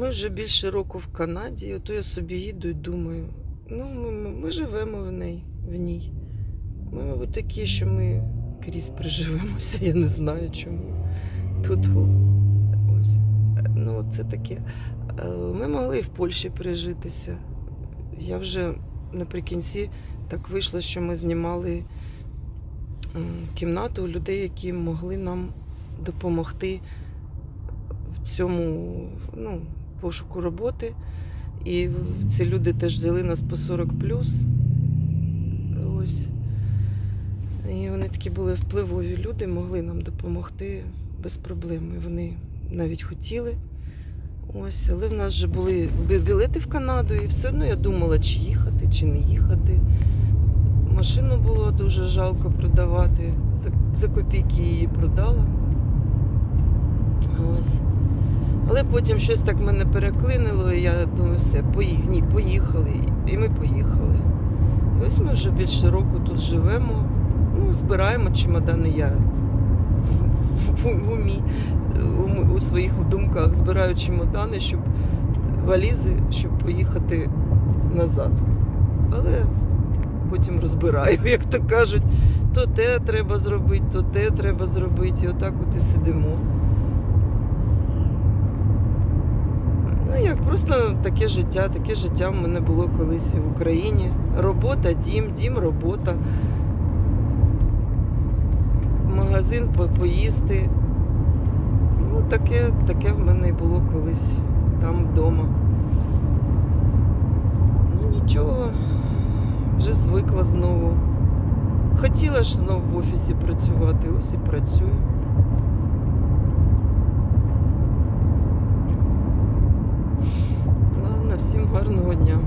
Ми вже більше року в Канаді, ото я собі їду і думаю, ну ми, ми, живемо в ній, в ній. Ми, мабуть, такі, що ми крізь приживемося, я не знаю чому. Тут ось. Ну, це таке. Е, Ми могли і в Польщі прижитися. Я вже наприкінці так вийшло, що ми знімали кімнату людей, які могли нам допомогти в цьому ну, пошуку роботи. І ці люди теж взяли нас по 40 Ось. І вони такі були впливові люди, могли нам допомогти без проблем. І вони навіть хотіли. Ось, але в нас вже були білети в Канаду, і все одно я думала, чи їхати, чи не їхати. Машину було дуже жалко продавати. За, за копійки її продала. Ось. Але потім щось так мене переклинило, і я думаю, все, поїх... Ні, поїхали. І ми поїхали. І ось ми вже більше року тут живемо. Ну, збираємо чемодани. Я умі, у своїх думках збираю чемодани, щоб валізи, щоб поїхати назад. Але потім розбираю, як то кажуть, то те треба зробити, то те треба зробити. І отак от і сидимо. Ну як, просто таке життя, таке життя в мене було колись в Україні. Робота, дім, дім, робота. Магазин поїсти. Ну, таке, таке в мене було колись там вдома. Ну нічого, вже звикла знову. Хотіла ж знову в офісі працювати, ось і працюю. Гарного дня.